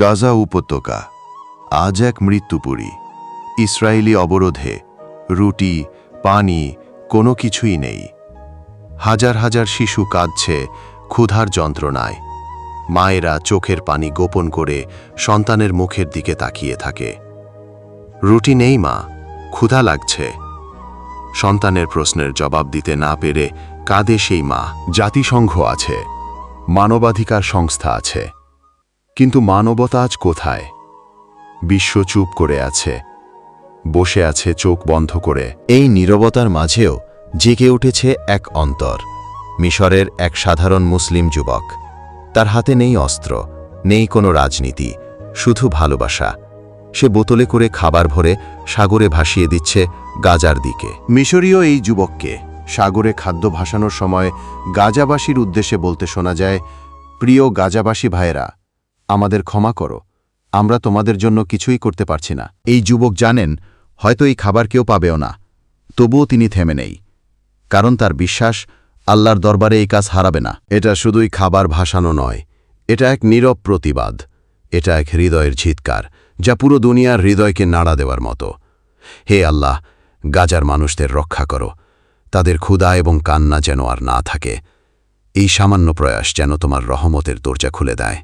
গাজা উপত্যকা, আজ এক মৃত্যুপুরী। ইসরায়েলি অবরোধে, রুটি, পানি, কোনো কিছুই নেই। হাজার হাজার শিশু কাঁদছে ক্ষুধার যন্ত্রণায়। মায়েরা চোখের পানি গোপন করে সন্তানের মুখের দিকে তাকিয়ে থাকে। রুটি নেই মা, ক্ষুধা লাগছে। সন্তানের প্রশ্নের জবাব দিতে না পেরে কাঁদে সেই মা। জাতিসংঘ আছে, মানবাধিকার সংস্থা আছে। কিন্তু মানবতা আজ কোথায়? বিশ্ব চুপ করে আছে, বসে আছে চোখ বন্ধ করে। এই নীরবতার মাঝেও জেগে উঠেছে এক অন্তর, মিশরের এক সাধারণ মুসলিম যুবক। তার হাতে নেই অস্ত্র, নেই কোনো রাজনীতি, শুধু ভালোবাসা। সে বোতলে করে খাবার ভরে সাগরে ভাসিয়ে দিচ্ছে গাজার দিকে। মিশরীয় এই যুবককে সাগরে খাদ্য ভাসানোর সময় গাজাবাসীর উদ্দেশ্যে বলতে শোনা যায়, প্রিয় গাজাবাসী ভাইয়েরা আমাদের ক্ষমা করো, আমরা তোমাদের জন্য কিছুই করতে পারছি না। এই যুবক জানেন, হয়তো এই খাবার কেউ পাবেও না, তবুও তিনি থেমে নেই। কারণ তার বিশ্বাস, আল্লাহর দরবারে এই কাজ হারাবে না। এটা শুধুই খাবার ভাসানো নয়, এটা এক নীরব প্রতিবাদ, এটা এক হৃদয়ের ঝিৎকার, যা পুরো দুনিয়ার হৃদয়কে নাড়া দেওয়ার মতো। হে আল্লাহ, গাজার মানুষদের রক্ষা করো, তাদের ক্ষুধা এবং কান্না যেন আর না থাকে। এই সামান্য প্রয়াস যেন তোমার রহমতের দরজা খুলে দেয়।